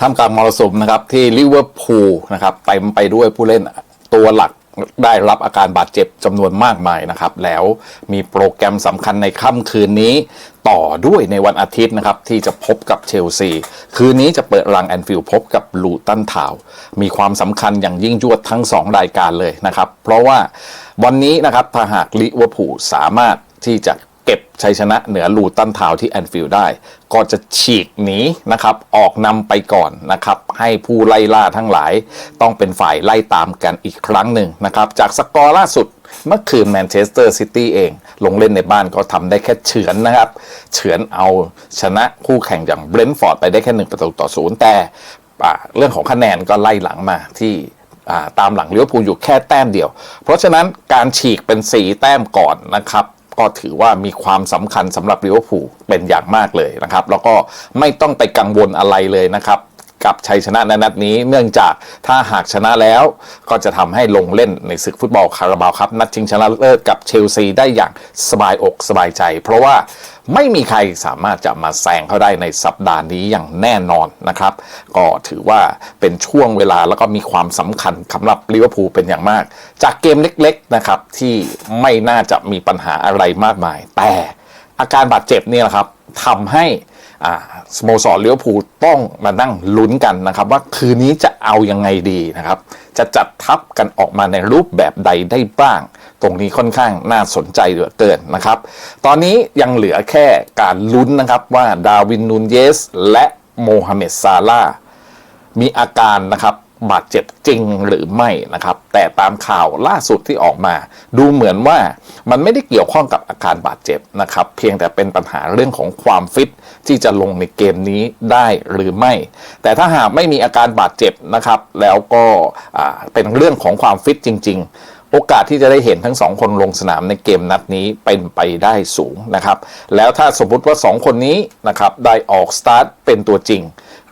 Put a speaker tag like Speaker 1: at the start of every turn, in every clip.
Speaker 1: ท่ามกลางมรสุมนะครับที่ลิเวอร์พูลนะครับเต็มไปด้วยผู้เล่นตัวหลักได้รับอาการบาดเจ็บจำนวนมากมายนะครับ แล้วมีโปรแกรมสำคัญในค่ำคืนนี้ ต่อด้วยในวันอาทิตย์นะครับ ที่จะพบกับเชลซี คืนนี้จะเปิดรังแอนฟิลด์พบกับลูตันทาวมีความสำคัญอย่างยิ่งยวดทั้ง 2 รายการเลยนะครับ เพราะว่าวันนี้นะครับถ้าหากลิเวอร์พูลสามารถที่จะ เก็บชัยชนะเหนือลูตันทาวที่แอนฟิลด์ได้ ก็จะฉีกหนีนะครับออกนำไปก่อนนะครับให้ผู้ไล่ล่าทั้งหลาย ต้องเป็นฝ่ายไล่ตามกันอีกครั้งหนึ่งนะครับจากสกอร์ล่าสุดเมื่อคืนแมนเชสเตอร์ซิตี้เอง ลงเล่นในบ้านก็ทำได้แค่เฉือนนะครับ เฉือนเอาชนะคู่แข่งอย่างเบรนท์ฟอร์ดไปได้แค่หนึ่งประตูต่อศูนย์แต่เรื่องของคะแนนก็ไล่หลังมาที่ตามหลังเลิเวอร์พูอยู่แค่แต้มเดียว เพราะฉะนั้นการฉีกเป็นสีแต้มก่อนนะครับ ก็ถือว่ามีความสำคัญสำหรับลิเวอร์พูลเป็นอย่างมากเลยนะครับ แล้วก็ไม่ต้องไปกังวลอะไรเลยนะครับกับชัยชนะในนัดนี้เนื่องจากถ้าหากชนะแล้วก็จะทำให้ลงเล่นในศึกฟุตบอลคาราบาวครับ นัดชิงชนะเลิศกับเชลซีได้อย่างสบายอกสบายใจ เพราะว่า ไม่มีใครสามารถจะมาแซงเขาได้ในสัปดาห์นี้อย่างแน่นอนนะครับ ก็ถือว่าเป็นช่วงเวลาแล้วก็มีความสำคัญสำหรับลิเวอร์พูลเป็นอย่างมาก จากเกมเล็กๆนะครับที่ไม่น่าจะมีปัญหาอะไรมากมาย แต่อาการบาดเจ็บนี่แหละครับทำให้ สโมสรเลี้ยวผูต้องมานั่งลุ้นกันนะครับ ว่าคืนนี้จะเอายังไงดีนะครับ จะจัดทัพกันออกมาในรูปแบบใดได้บ้าง ตรงนี้ค่อนข้างน่าสนใจเหลือเกินนะครับ ตอนนี้ยังเหลือแค่การลุ้นนะครับว่าดาวินนูนเยส และโมฮัมเหม็ดซาลามีอาการนะครับ บาดเจ็บจริงหรือไม่นะครับ แต่ตามข่าวล่าสุดที่ออกมา ดูเหมือนว่ามันไม่ได้เกี่ยวข้องกับอาการบาดเจ็บนะครับ เพียงแต่เป็นปัญหาเรื่องของความฟิตที่จะลงในเกมนี้ได้หรือไม่ แต่ถ้าหากไม่มีอาการบาดเจ็บนะครับ แล้วก็เป็นเรื่องของความฟิตจริง ๆ โอกาสที่จะได้เห็นทั้งสองคนลงสนามในเกมนัดนี้เป็นไปได้สูงนะครับ แล้วถ้าสมมติว่าสองคนนี้นะครับได้ออกสตาร์ทเป็นตัวจริง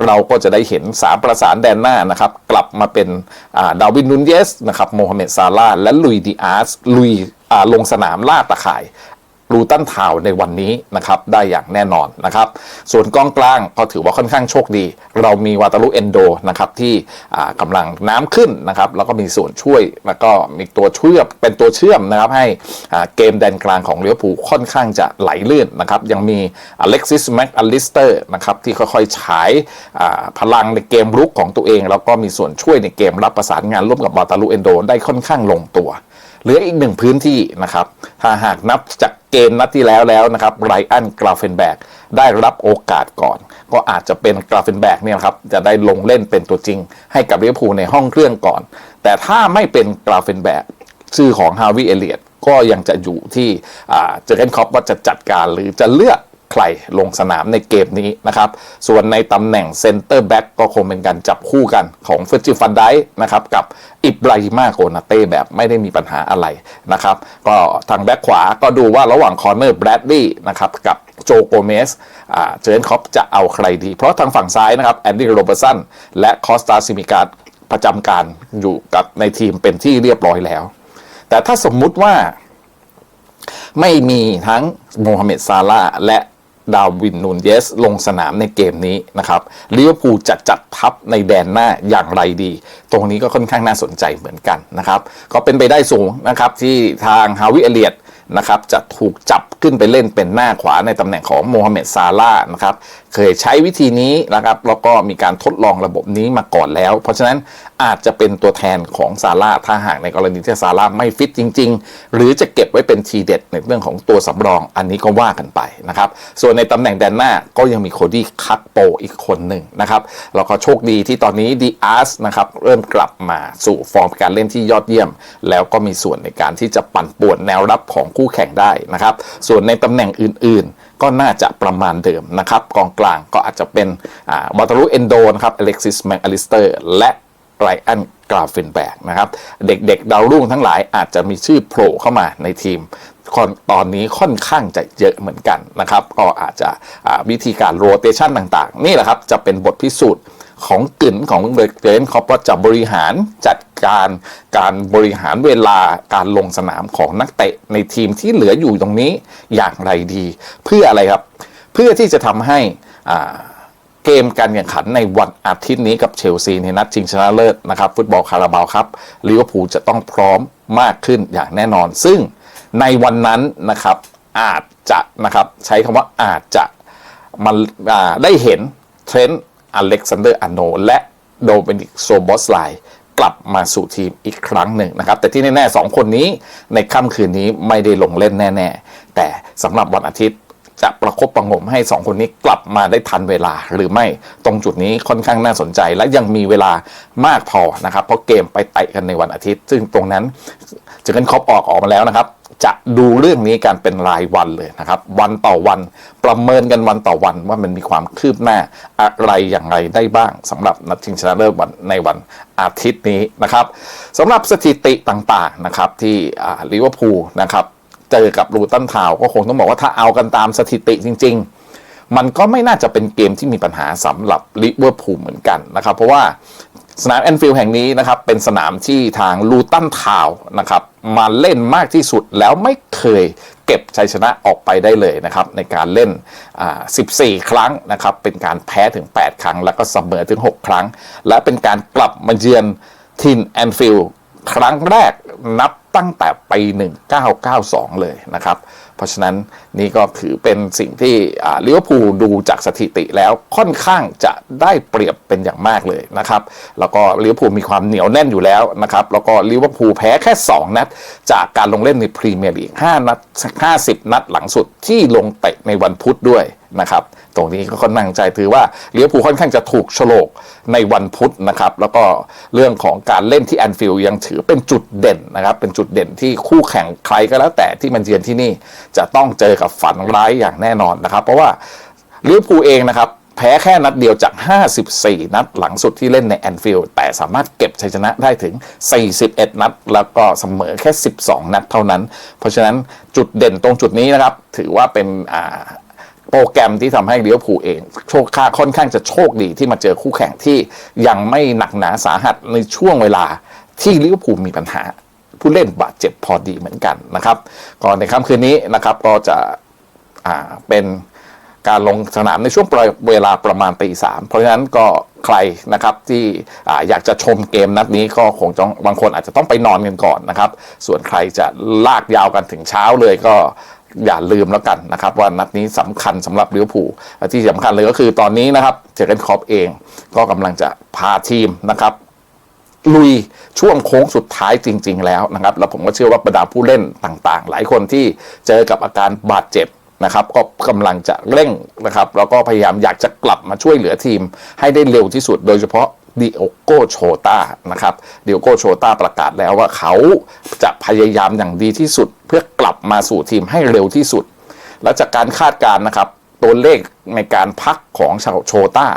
Speaker 1: เราก็จะได้เห็นสามประสานแดนหน้านะครับ กลับมาเป็นาดาวินนุนเยสนะครับโมฮัมเหม็ดซาลาและลุยดิอาสลุยลงสนามล่าตะข่าย รูตันทาวในวันนี้นะครับได้อย่างแน่นอนนะครับ ส่วนกองกลางก็ถือว่าค่อนข้างโชคดี เรามีวาตาลุเอนโดนะครับที่อ่ากำลังน้ำขึ้นนะครับแล้วก็มีส่วนช่วยแล้วก็มีตัวเชื่อมเป็นตัวเชื่อมนะครับให้เกมแดนกลางของเลี้ยวผูค่อนข้างจะไหลลื่นนะครับยังมีอเล็กซิสแม็กอลิสเตอร์นะครับที่ค่อยๆฉายพลังในเกมรุกของตัวเอง แล้วก็มีส่วนช่วยในเกมรับประสานงานร่วมกับวาตาลุเอนโดได้ค่อนข้างลงตัว เหลืออีกหนึ่งพื้นที่นะครับถ้าหากนับจากเกมนัดที่แล้วแล้วนะครับไรอันกราเฟนแบกได้รับโอกาสก่อน ก็อาจจะเป็นกราเฟนแบกเนี่ยครับจะได้ลงเล่นเป็นตัวจริง ให้กับลิเวอร์พูลในห้องเครื่องก่อน แต่ถ้าไม่เป็นกราเฟนแบกชื่อของฮาวิเอเลียตก็ยังจะอยู่ที่เจอเกนคอปว่าจะจัดการหรือจะเลือก ใครลงสนามในเกมนี้นะครับ ส่วนในตำแหน่งเซนเตอร์แบ็กก็คงเป็นการจับคู่กันของเฟอร์จิฟันไดนะครับ กับอิบราฮิมาโกนาเต้แบบไม่ได้มีปัญหาอะไรนะครับ ก็ทางแบ็กขวาก็ดูว่าระหว่างคอร์เนอร์แบรดลีย์นะครับกับโจโกเมสอ่าเจนคอปจะเอาใครดี เพราะทางฝั่งซ้ายนะครับแอนดี้โรเบอร์สันและคอสตาซิมิการประจำการอยู่กับในทีมเป็นที่เรียบร้อยแล้ว แต่ถ้าสมมุติว่าไม่มีทั้งโมฮัมเหม็ดซาลาและ ดาวินนูนเยส ลงสนามในเกมนี้นะครับลิเวอร์พูลจะจัดทัพในแดนหน้าอย่างไรดี ตรงนี้ก็ค่อนข้างน่าสนใจเหมือนกันนะครับ ก็เป็นไปได้สูงนะครับที่ทางฮาวิเอเลียต นะครับจะถูกจับขึ้นไปเล่นเป็นหน้าขวาในตำแหน่งของโมฮัมเหม็ดซาลานะครับเคยใช้วิธีนี้นะครับแล้วก็มีการทดลองระบบนี้มาก่อนแล้ว เพราะฉะนั้นอาจจะเป็นตัวแทนของซาร่าถ้าหากในกรณีที่ซาร่าไม่ฟิตจริง ๆ หรือจะเก็บไว้เป็นทีเด็ดในเรื่องของตัวสำรองอันนี้ก็ว่ากันไปนะครับส่วนในตำแหน่งแดนหน้าก็ยังมีโคดี้คัตโปอีกคนหนึ่งนะครับแล้วก็โชคดีที่ตอนนี้ดีอาร์สนะครับเริ่มกลับมาสู่ฟอร์มการเล่นที่ยอดเยี่ยม แล้วก็มีส่วนในการที่จะปั่นป่วนแนวรับของคู่แข่งได้นะครับ ส่วนในตำแหน่งอื่นๆ ก็น่าจะประมาณเดิมนะครับ กองกลางก็อาจจะเป็นวาตารุเอนโดนะครับอเล็กซิสแมกอลิสเตอร์และไรอันกราเฟนแบกนะครับ เด็กๆ ดาวรุ่งทั้งหลายอาจจะมีชื่อโผล่เข้ามาในทีมตอนนี้ค่อนข้างจะเยอะเหมือนกันนะครับ ก็อาจจะวิธีการโรเตชันต่างๆ นี่แหละครับ จะเป็นบทพิสูจน์ ของกลิ่นของเบรเกนคอปว่าจะบริหารจัดการการบริหารเวลาการลงสนามของนักเตะในทีมที่เหลืออยู่ตรงนี้อย่างไรดี เพื่ออะไรครับ เพื่อที่จะทำให้เกมการแข่งขันในวันอาทิตย์นี้กับเชลซีในนัดชิงชนะเลิศนะครับ ฟุตบอลคาราบาวครับลิเวอร์พูลจะต้องพร้อมมากขึ้นอย่างแน่นอน ซึ่งในวันนั้นนะครับอาจจะนะครับใช้คำว่าอาจจะมันได้เห็นเทรนต์ อเล็กซานเดอร์อโนและโดเมนิกโซบอสไลกลับมาสู่ทีมอีกครั้งหนึ่งนะครับ แต่ที่แน่ๆสองคนนี้ในค่ำคืนนี้ไม่ได้ลงเล่นแน่ ๆ แต่สำหรับวันอาทิตย์ จะประคบประหงมให้ 2 คนนี้กลับมาได้ทันเวลาหรือไม่ตรงจุดนี้ค่อนข้างน่าสนใจ และยังมีเวลามากพอนะครับเพราะเกมไปเตะกันในวันอาทิตย์ ซึ่งตรงนั้นเจอกันครอปออกออกมาแล้วนะครับ จะดูเรื่องนี้กันเป็นรายวันเลยนะครับ วันต่อวันประเมินกันวันต่อวันว่ามันมีความคืบหน้าอะไรอย่างไรได้บ้างสำหรับนัดชิงชนะเลิศวันในวันอาทิตย์นี้นะครับสำหรับสถิติต่างๆนะครับที่ลิเวอร์พูลนะครับ เจอกับลูตันทาวก็คงต้องบอกว่าถ้าเอากันตามสถิติจริง ๆ มันก็ไม่น่าจะเป็นเกมที่มีปัญหาสำหรับลิเวอร์พูลเหมือนกันนะครับเพราะว่าสนามแอนฟิลด์แห่งนี้นะครับเป็นสนามที่ทางลูตันทาวนะครับมาเล่นมากที่สุดแล้วไม่เคยเก็บชัยชนะออกไปได้เลยนะครับในการเล่น 14 ครั้งนะครับเป็นการแพ้ถึง 8 ครั้ง แล้วก็เสมอถึง 6 ครั้ง และเป็นการกลับมาเยือนทินแอนฟิลด์ ครั้งแรกนับตั้งแต่ปี 1992 เลยนะครับ เพราะฉะนั้นนี่ก็ถือเป็นสิ่งที่ลิเวอร์พูลดูจากสถิติแล้วค่อนข้างจะได้เปรียบเป็นอย่างมากเลยนะครับ แล้วก็ลิเวอร์พูลมีความเหนียวแน่นอยู่แล้วนะครับ แล้วก็ลิเวอร์พูลแพ้แค่ 2 นัด จากการลงเล่นในพรีเมียร์ลีก5นัด 50 นัดหลังสุดที่ลงเตะในวันพุธด้วย นะครับ ตรงนี้ก็ค่อนข้างใจถือว่าลิเวอร์พูค่อนข้างจะถูกโฉลกในวันพุธนะครับ แล้วก็เรื่องของการเล่นที่แอนฟิลด์ยังถือเป็นจุดเด่นนะครับ เป็นจุดเด่นที่คู่แข่งใครก็แล้วแต่ที่มันเยือนที่นี่จะต้องเจอกับฝันร้ายอย่างแน่นอนนะครับ เพราะว่าลิเวอร์พูเองนะครับแพ้แค่นัดเดียวจาก 54 นัดหลังสุดที่เล่นในแอนฟิลด์แต่สามารถเก็บชัยชนะได้ถึง 41 นัด แล้วก็เสมอแค่ 12 นัดเท่านั้น เพราะฉะนั้นจุดเด่นตรงจุดนี้นะครับ ถือว่าเป็นอ่า โปรแกรมที่ทำให้เลิเวอร์พูเอง โชคค่าค่อนข้างจะโชคดีที่มาเจอคู่แข่งที่ยังไม่หนักหนาสาหัสในช่วงเวลาที่ลิเวอร์พูลมีปัญหา ผู้เล่นบาดเจ็บพอดีเหมือนกันนะครับก่อนในค่ำคืนนี้นะครับก็จะเป็นการลงสนามในช่วงเวลาประมาณตีสามเพราะฉะนั้นก็ใครนะครับที่ออยากจะชมเกมนัดนี้ก็คงต้องบางคนอาจจะต้องไปนอนกันก่อนนะครับ ส่วนใครจะลากยาวกันถึงเช้าเลยก็ อย่าลืมแล้วกันนะครับว่านัดนี้สำคัญสำหรับลิเวอร์พูลที่สำคัญเลยก็คือตอนนี้นะครับเจอร์เกนคอปเองก็กำลังจะพาทีมนะครับลุยช่วงโค้งสุดท้ายจริง ๆ แล้วนะครับแล้วผมก็เชื่อว่าบรรดาผู้เล่นต่างๆ หลายคนที่เจอกับอาการบาดเจ็บนะครับก็กำลังจะเร่งนะครับแล้วก็พยายามอยากจะกลับมาช่วยเหลือทีมให้ได้เร็วที่สุด โดยเฉพาะ ดิโอโกโชตานะครับดิโอโกโชตาประกาศแล้วว่าเขาจะพยายามอย่างดีที่สุด เพื่อกลับมาสู่ทีมให้เร็วที่สุด แล้วจากการคาดการณ์นะครับ ตัวเลขในการพักของชาวโชตา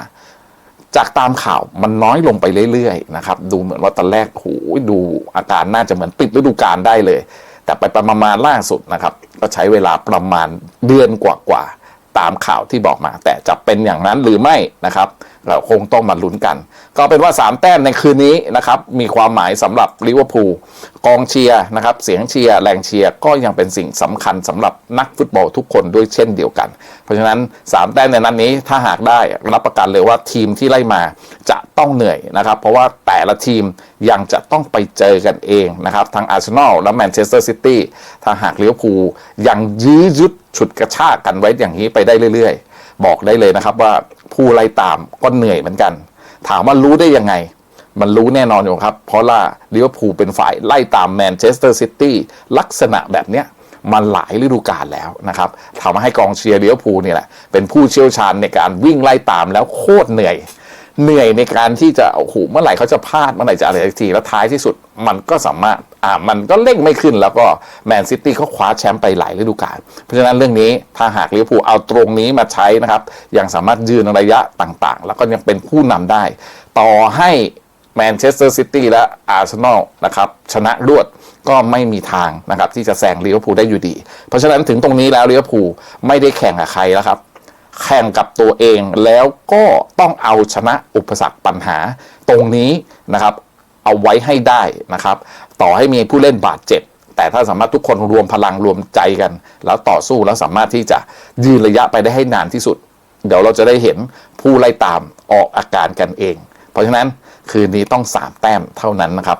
Speaker 1: จากตามข่าวมันน้อยลงไปเรื่อยๆนะครับดูเหมือนว่าตอนแรกโหยดูอาการน่าจะเหมือนปิดฤดูกาลได้เลย แต่ไปประมาณล่าสุดนะครับ ก็ใช้เวลาประมาณเดือนกว่าๆตามข่าวที่บอกมา แต่จะเป็นอย่างนั้นหรือไม่นะครับ เราคงต้องมาลุ้นกัน ก็เป็นว่า 3 แต้มในคืนนี้นะครับมีความหมายสำหรับลิเวอร์พูลกองเชียร์นะครับเสียงเชียร์แรงเชียร์ก็ยังเป็นสิ่งสำคัญสำหรับนักฟุตบอลทุกคนด้วยเช่นเดียวกัน เพราะฉะนั้น 3 แต้มในนัดนนี้ถ้าหากได้รับประกันเลยว่าทีมที่ไล่มาจะต้องเหนื่อยนะครับเพราะว่าแต่ละทีมยังจะต้องไปเจอกันเองนะครับทั้งอาร์เซนอลและแมนเชสเตอร์ซิตี้ถ้าหากลิเวอร์พูลยังยื้อยุดฉุดกระชากกันไว้อย่างนี้ไปได้เรื่อยๆ บอกได้เลยนะครับว่าผู้ไล่ตามก็เหนื่อยเหมือนกัน ถามว่ารู้ได้ยังไง มันรู้แน่นอนอยู่ครับ เพราะว่าลิเวอร์พูลเป็นฝ่ายไล่ตามแมนเชสเตอร์ซิตี้ลักษณะแบบเนี้ยมันหลายฤดูกาลแล้วนะครับทำให้กองเชียร์ลิเวอร์พูลเนี่ยแหละเป็นผู้เชี่ยวชาญในการวิ่งไล่ตามแล้วโคตรเหนื่อย เหนื่อยในการที่จะโอ้โหเมื่อไหร่เขาจะพลาดเมื่อไหร่จะอะไรสักทีแล้วท้ายที่สุด มันก็สามารถ อ่ามันก็เร่งไม่ขึ้นแล้วก็แมนซิตี้เขาคว้าแชมป์ไปหลายฤดูกาลเพราะฉะนั้นเรื่องนี้ถ้าหากลิเวอร์พูลเอาตรงนี้มาใช้นะครับยังสามารถยืนระยะต่างๆ แล้วก็ยังเป็นผู้นำได้ ต่อให้แมนเชสเตอร์ซิตี้และอาร์เซนอลนะครับชนะรวดก็ไม่มีทางนะครับที่จะแซงลิเวอร์พูลได้อยู่ดี เพราะฉะนั้นถึงตรงนี้แล้วลิเวอร์พูลไม่ได้แข่งกับใครแล้วครับแข่งกับตัวเองแล้วก็ต้องเอาชนะอุปสรรคปัญหาตรงนี้นะครับ เอาไว้ให้ได้นะครับ ต่อให้มีผู้เล่นบาดเจ็บ แต่ถ้าสามารถทุกคนรวมพลังรวมใจกัน แล้วต่อสู้แล้วสามารถที่จะยืนระยะไปได้ให้นานที่สุด เดี๋ยวเราจะได้เห็นผู้ไล่ตามออกอาการกันเอง เพราะฉะนั้นคืนนี้ต้อง3แต้มเท่านั้นนะครับ